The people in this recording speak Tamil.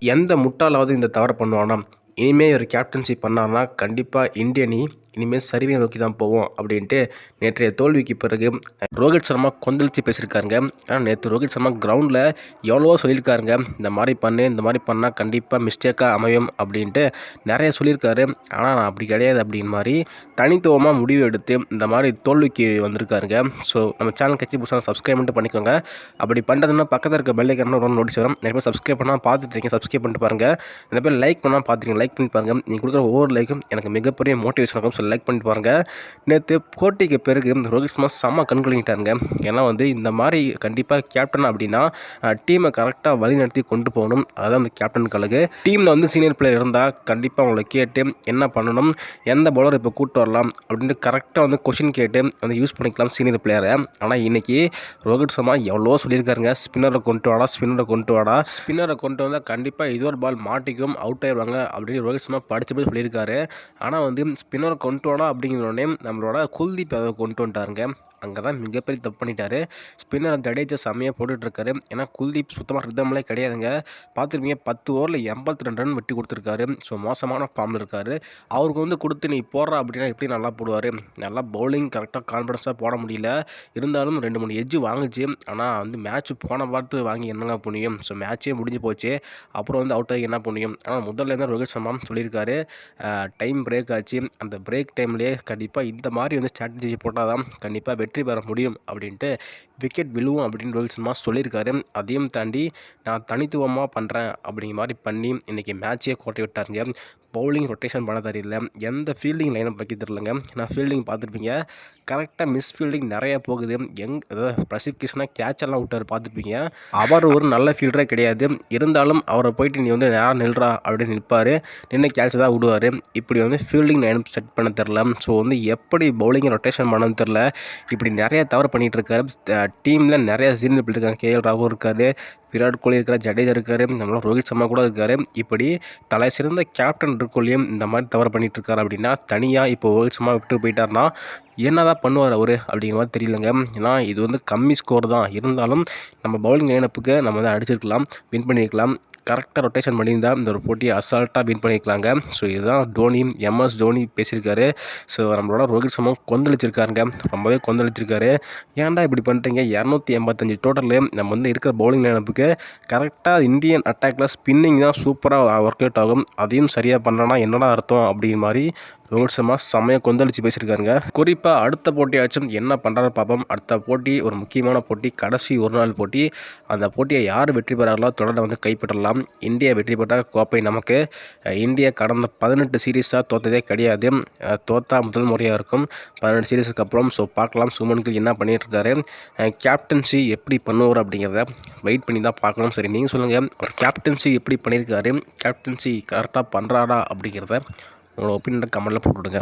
எந்த முட்டாளாவது இந்த தவறை பண்ணுவானா? இனிமேல் ஒரு கேப்டன்சி பண்ணார்னா கண்டிப்பாக இந்திய அணி இனிமேல் சரிவை நோக்கி தான் போவோம் அப்படின்ட்டு நேற்றைய தோல்விக்கு பிறகு ரோஹித் சர்மா கொந்தளித்து பேசியிருக்காருங்க. ஆனால் நேற்று ரோஹித் சர்மா கிரவுண்டில் எவ்வளவோ சொல்லியிருக்காருங்க. இந்த மாதிரி பண்ணு இந்த மாதிரி பண்ணால் கண்டிப்பாக மிஸ்டேக்காக அமையும் அப்படின்ட்டு நிறைய சொல்லியிருக்காரு. ஆனால் நான் அப்படி கிடையாது அப்படின்னு மாதிரி தனித்துவமாக முடிவு எடுத்து இந்த மாதிரி தோல்விக்கு வந்திருக்காருங்க. ஸோ நம்ம சேனல் கட்சி புதுசாக சப்ஸ்கிரைப் மட்டும் பண்ணிக்கோங்க. அப்படி பண்ணுறதுன்னா பக்கத்தில் இருக்க பெல்லைக்கான ஒரு நோட்டீஸ் வரும். நிறைய பேர் சப்ஸ்கிரைப் பண்ணால் பார்த்துட்டு இருக்கீங்க சப்ஸ்கிரைப் பண்ணிட்டு பாருங்கள் நிறைய பேர் லைக் பண்ணால் பார்த்துருக்கீங்க லைக் பண்ணி பாருங்கள் நீங்கள் கொடுக்குற ஒவ்வொரு லைக்கும் எனக்கு மிகப்பெரிய மோட்டிவேஷன் இருக்கும் ஸோ லைக் பண்ணிட்டு பாருங்கள் நேற்று போட்டிக்கு பிறகு ரோஹித் சர்மா செம்ம கண்கொள்ளிட்டாருங்க ஏன்னா வந்து இந்த மாதிரி கண்டிப்பாக கேப்டன் அப்படின்னா டீமை கரெக்டாக வழி நடத்தி கொண்டு போகணும். அதான் அந்த கேப்டன் கழகு டீமில் வந்து சீனியர் பிளேயர் இருந்தால் கண்டிப்பாக அவங்கள கேட்டு என்ன பண்ணணும் எந்த பவுலர் இப்போ கூப்பிட்டு வரலாம் அப்படின்ட்டு கரெக்டாக வந்து கொஷின் கேட்டு வந்து யூஸ் பண்ணிக்கலாம் சீனியர் பிளேயரை ஆனால் இன்றைக்கி ரோஹித் சர்மா எவ்வளோ சொல்லியிருக்காருங்க. ஸ்பின்னரை கொண்டு வாடா ஸ்பின்னரை கொண்டு வாடா. ஸ்பின்னரை கொண்டு வந்தால் கண்டிப்பாக இது ஒரு பால் மாட்டிக்கும் அவுட் ஆயிடுவாங்க அப்படின்னு ரோஹித் சர்மா படித்து போய் சொல்லியிருக்காரு. ஆனால் வந்து ஸ்பின்னரை கொண்டு வாடா அப்படிங்கிறோடனே நம்மளோட குல்தீப் யாதவ் கொண்டு வந்துட்டாருங்க. அங்கே தான் மிகப்பெரிய தப்பு பண்ணிட்டாரு. ஸ்பின்னர் ஜடேஜா செம்மையாக போட்டுட்ருக்காரு. ஏன்னா குல்தீப் சுத்தமாக ரிதம்லே கிடையாதுங்க. பார்த்துருப்பீங்க பத்து ஓவரில் எண்பத்தி ரெண்டு ரன் வெட்டி கொடுத்துருக்காரு. ஸோ மோசமான ஃபார்மில் இருக்கார். அவருக்கு வந்து கொடுத்து நீ போடுறா அப்படின்னா எப்படி நல்லா போடுவார்? நல்லா பவுலிங் கரெக்டாக கான்ஃபிடன்ஸாக போட முடியல. இருந்தாலும் ரெண்டு மூணு எஜ்ஜு வாங்குச்சு. ஆனால் வந்து மேட்ச் போன பார்த்து வாங்கி என்னங்க புண்ணியம்? ஸோ மேட்ச்சே முடிஞ்சு போச்சு. அப்புறம் வந்து அவுட் ஆகி என்ன புண்ணியம்? ஆனால் முதல்ல இருந்தால் ரோஹித் சர்மாவும் சொல்லியிருக்காரு. டைம் பிரேக் ஆச்சு. அந்த பிரேக் டைம்லேயே கண்டிப்பாக இந்த மாதிரி வந்து ஸ்ட்ராட்டஜி போட்டால் தான் கண்டிப்பாக வெற்றி பெற முடியும் அப்படின்ட்டு விக்கெட் விழுவும் அப்படின்னு ரோஹித் சர்மா சொல்லியிருக்காரு. அதையும் தாண்டி நான் தனித்துவமாக பண்ணுறேன் அப்படிங்கிற மாதிரி பண்ணி இன்றைக்கி மேட்சே கோட்டை விட்டாருங்க. பவுலிங் ரொட்டேஷன் பண்ண தெரியல. எந்த ஃபீல்டிங் லைனப் வைக்க தெரிலங்க நான் ஃபீல்டிங் பார்த்துருப்பீங்க. கரெக்டாக மிஸ் ஃபீல்டிங் நிறையா போகுது. எங் அதாவது பிரசித் கிருஷ்ணா கேட்ச் எல்லாம் விட்டார் பார்த்துருப்பீங்க. அவர் ஒரு நல்ல ஃபீல்டரே கிடையாது. இருந்தாலும் அவரை போயிட்டு நீ வந்து நேரம் நில்றா அப்படின்னு நிற்பார் நின்று கேட்ச் தான் விடுவார். இப்படி வந்து ஃபீல்டிங் லைனப் செட் பண்ண தெரில ஸோ வந்து எப்படி பவுலிங் ரொட்டேஷன் பண்ணன்னு தெரில இப்படி நிறைய தவறு பண்ணிகிட்டு இருக்காரு. டீமில் நிறையா சீனியர் பிள்ளை இருக்காங்க. கேஎல் ராகுல் இருக்காரு. விராட் கோலி இருக்கார் ஜடேஜா இருக்கார் நம்மளோட ரோஹித் சர்மா கூட இருக்கார். இப்படி தலை சிறந்த கேப்டன் இருக்கோலையும் இந்த மாதிரி தவறு பண்ணிட்டு இருக்காரு அப்படின்னா தனியாக இப்போ ரோஹித் சர்மா விட்டு போயிட்டார்னா என்ன தான் பண்ணுவார் அவர் அப்படிங்கிற மாதிரி தெரியலங்க. ஏன்னா இது வந்து கம்மி ஸ்கோர் தான். இருந்தாலும் நம்ம பவுலிங் லைனப்புக்கு நம்ம வந்து அடிச்சிருக்கலாம் வின் பண்ணியிருக்கலாம் கரெக்டாக ரொட்டேஷன் பண்ணியிருந்தா இந்த ஒரு போட்டியை அசால்ட்டாக வின் பண்ணியிருக்கலாங்க ஸோ இதுதான் தோனி எம்எஸ் தோனி பேசியிருக்காரு. ஸோ நம்மளோட ரோஹித் சர்மா கொந்தளிச்சிருக்காருங்க. ரொம்பவே கொந்தளிச்சிருக்காரு. ஏன்டா இப்படி பண்ணுறீங்க இரநூத்தி எண்பத்தஞ்சு டோட்டலு நம்ம வந்து இருக்கிற பவுலிங் நினைப்புக்கு கரெக்டாக இந்தியன் அட்டாக்ல ஸ்பின்னிங் தான் சூப்பராக ஒர்க் அவுட் ஆகும். அதையும் சரியாக பண்ணனா என்னடா அர்த்தம்? அப்படிங்கிற மாதிரி ரோஹித் சர்மா செம்மையாக கொந்தளிச்சு பேசியிருக்காருங்க. குறிப்பாக அடுத்த போட்டியாச்சும் என்ன பண்ணுறாரு பார்ப்போம். அடுத்த போட்டி ஒரு முக்கியமான போட்டி கடைசி ஒரு நாள் போட்டி. அந்த போட்டியை யார் வெற்றி பெறாங்களோ தொடர்ந்து வந்து கைப்பற்றலாம். இந்தியா வெற்றி பெற்றால் கோப்பை நமக்கு. இந்தியா கடந்த பதினெட்டு சீரீஸாக தோற்றதே கிடையாது. தோத்தா முதல் முறையாக இருக்கும். பதினெட்டு சீரீஸுக்கு அப்புறம் ஸோ பார்க்கலாம். சுமன் கில் என்ன பண்ணிகிட்ருக்காரு கேப்டன்சி எப்படி பண்ணுவார் அப்படிங்கிறத வெயிட் பண்ணி தான் பார்க்கணும். சரி நீங்கள் சொல்லுங்கள் ஒரு கேப்டன்சி எப்படி பண்ணியிருக்காரு? கேப்டன்சி கரெக்டாக பண்ணுறாரா அப்படிங்கிறத உங்களோட ஒப்பீனியனை கமெண்டில் போட்டுவிடுங்க